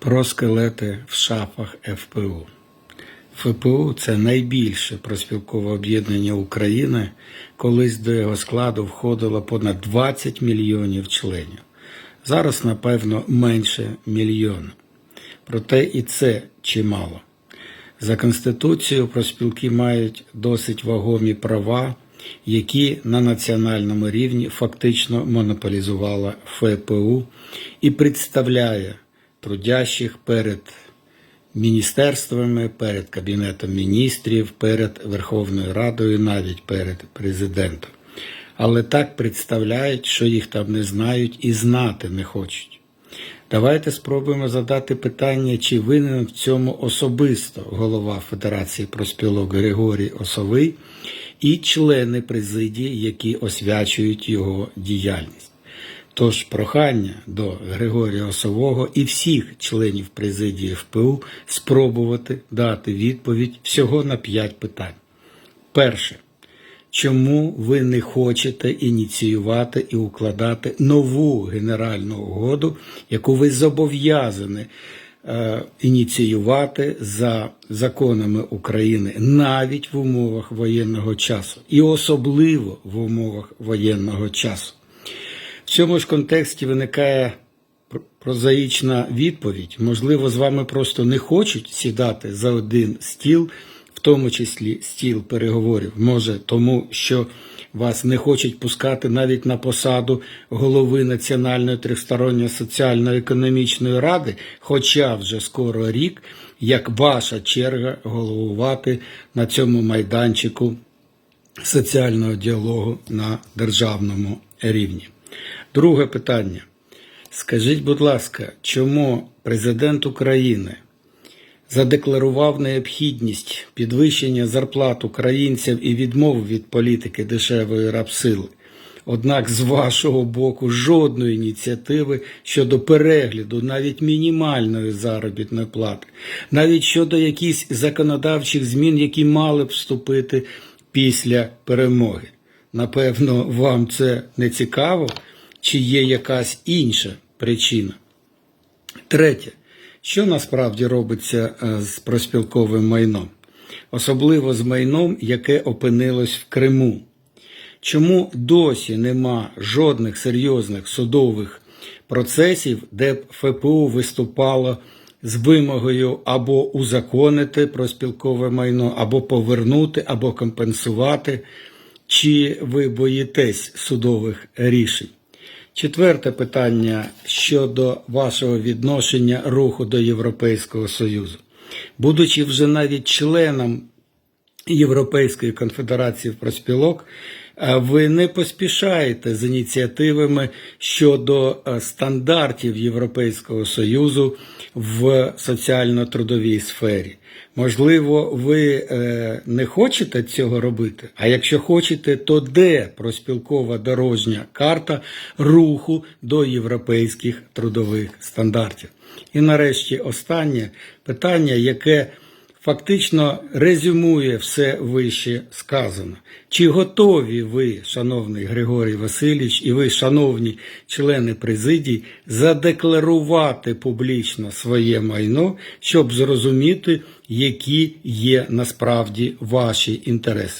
Про скелети в шафах ФПУ. ФПУ це найбільше проспілкове об'єднання України. Колись до його складу входило понад 20 мільйонів членів. Зараз, напевно, менше мільйона. Проте і це чимало. За Конституцією проспілки мають досить вагомі права, які на національному рівні фактично монополізувала ФПУ і представляє трудящих перед міністерствами, перед Кабінетом міністрів, перед Верховною Радою, навіть перед президентом. Але так представляють, що їх там не знають і знати не хочуть. Давайте спробуємо задати питання, чи винен в цьому особисто голова Федерації проспілок Григорій Осовий і члени президії, які освячують його діяльність. Тож прохання до Григорія Осового і всіх членів президії ФПУ спробувати дати відповідь всього на п'ять питань. Перше. Чому ви не хочете ініціювати і укладати нову генеральну угоду, яку ви зобов'язані е, ініціювати за законами України навіть в умовах воєнного часу, і особливо в умовах воєнного часу? В цьому ж контексті виникає прозаїчна відповідь. Можливо, з вами просто не хочуть сідати за один стіл, в тому числі стіл переговорів. Може, тому що вас не хочуть пускати навіть на посаду голови Національної тристоронньої соціально-економічної ради, хоча вже скоро рік, як ваша черга головувати на цьому майданчику соціального діалогу на державному рівні. Друге питання. Скажіть, будь ласка, чому президент України задекларував необхідність підвищення зарплат українців і відмов від політики дешевої рабсили? Однак з вашого боку жодної ініціативи щодо перегляду навіть мінімальної заробітної плати, навіть щодо якихось законодавчих змін, які мали б вступити після перемоги. Напевно, вам це не цікаво, чи є якась інша причина. Третє, що насправді робиться е, з проспілковим майном, особливо з майном, яке опинилось в Криму. Чому досі нема жодних серйозних судових процесів, де б ФПУ виступало з вимогою або узаконити проспілкове майно, або повернути, або компенсувати? Чи ви боїтесь судових рішень? Четверте питання щодо вашого відношення руху до Європейського Союзу. Будучи вже навіть членом Європейської конфедерації проспілок, е, ви не поспішаєте з ініціативами щодо е, стандартів Європейського Союзу в соціально-трудовій сфері. Можливо, ви е, не хочете цього робити, а якщо хочете, то де проспілкова дорожня карта руху до європейських трудових стандартів? І нарешті останнє питання, яке фактично резюмує все вище сказано. Чи готові ви, шановний Григорій Васильович, і ви, шановні члени президії, задекларувати публічно своє майно, щоб зрозуміти, які є насправді ваші інтереси?